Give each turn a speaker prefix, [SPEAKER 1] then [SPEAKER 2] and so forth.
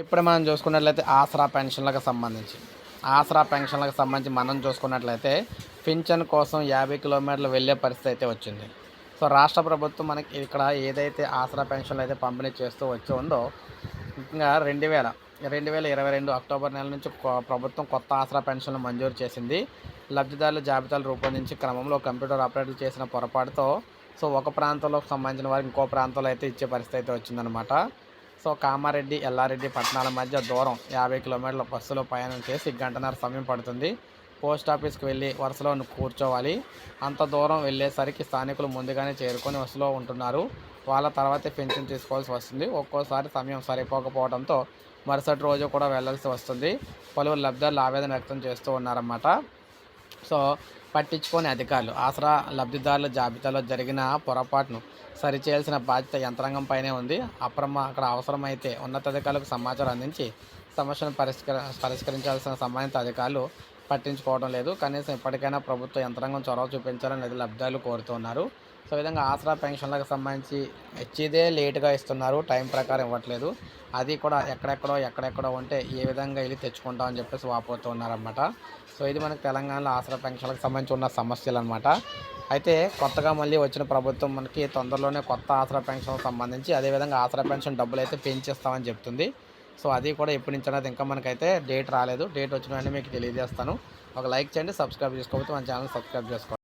[SPEAKER 1] ఇప్పుడు మనం చూసుకున్నట్లయితే ఆసరా పెన్షన్లకు సంబంధించి. ఆసరా పెన్షన్లకు సంబంధించి మనం చూసుకున్నట్లయితే పింఛన్ కోసం యాభై కిలోమీటర్లు వెళ్ళే పరిస్థితి అయితే వచ్చింది. సో రాష్ట్ర ప్రభుత్వం మనకి ఇక్కడ ఏదైతే ఆసరా పెన్షన్లు అయితే పంపిణీ చేస్తూ వచ్చి ఉందో ఇంకా రెండు వేల రెండు వేల ఇరవై రెండు అక్టోబర్ నెల నుంచి ప్రభుత్వం కొత్త ఆసరా పెన్షన్లు మంజూరు చేసింది. లబ్ధిదారుల జాబితాలు రూపొందించి క్రమంలో కంప్యూటర్ ఆపరేటర్లు చేసిన పొరపాటుతో సో ఒక ప్రాంతంలో సంబంధించిన వారికి ఇంకో ప్రాంతంలో అయితే ఇచ్చే పరిస్థితి అయితే వచ్చిందనమాట సో కామారెడ్డి ఎల్లారెడ్డి పట్టణాల మధ్య దూరం యాభై కిలోమీటర్ల బస్సులో ప్రయాణం చేసి గంటన్నర సమయం పడుతుంది. పోస్ట్ ఆఫీస్కి వెళ్ళి వరుసలో కూర్చోవాలి. అంత దూరం వెళ్ళేసరికి స్థానికులు ముందుగానే చేరుకొని వసలో ఉంటున్నారు. వాళ్ళ తర్వాతే పెన్షన్ తీసుకోవాల్సి వస్తుంది. ఒక్కోసారి సమయం సరిపోకపోవడంతో మరుసటి రోజు కూడా వెళ్ళాల్సి వస్తుంది. పలువురు లబ్ధాలు ఆవేదన వ్యక్తం చేస్తూ ఉన్నారన్నమాట. సో పట్టించుకొని అధికారులు ఆసరా లబ్ధిదారుల జాబితాలో జరిగిన పొరపాటును సరిచేయాల్సిన బాధ్యత యంత్రాంగం పైనే ఉంది. అప్రమ అక్కడ అవసరమైతే ఉన్నతాధికారులకు సమాచారం అందించి సమస్యను పరిష్కర పరిష్కరించాల్సిన సంబంధిత అధికారులు పట్టించుకోవడం లేదు. కనీసం ఇప్పటికైనా ప్రభుత్వ యంత్రాంగం చొరవ చూపించాలని అది లబ్ధాలు కోరుతున్నారు సో ఈ విధంగా ఆసరా పెన్షన్లకు సంబంధించి ఇచ్చేదే లేటుగా ఇస్తున్నారు. టైం ప్రకారం ఇవ్వట్లేదు. అది కూడా ఎక్కడెక్కడో ఎక్కడెక్కడో ఉంటే ఏ విధంగా వెళ్ళి తెచ్చుకుంటామని చెప్పేసి వాపోతూ ఉన్నారన్నమాట. సో ఇది మనకి తెలంగాణలో ఆసరా పెన్షన్లకు సంబంధించి ఉన్న సమస్యలు అనమాట అయితే కొత్తగా మళ్ళీ వచ్చిన ప్రభుత్వం మనకి తొందరలోనే కొత్త ఆసరా పెన్షన్కి సంబంధించి అదేవిధంగా ఆసరా పెన్షన్ డబ్బులు అయితే పెంచిస్తామని చెప్తుంది. సో అది కూడా ఎప్పటి నుంచి అనేది ఇంకా మనకైతే డేట్ రాలేదు. డేట్ వచ్చిన మీకు తెలియజేస్తాను. ఒక లైక్ చేయండి సబ్స్క్రైబ్ చేసుకోకపోతే మన ఛానల్ సబ్స్క్రైబ్ చేసుకోండి.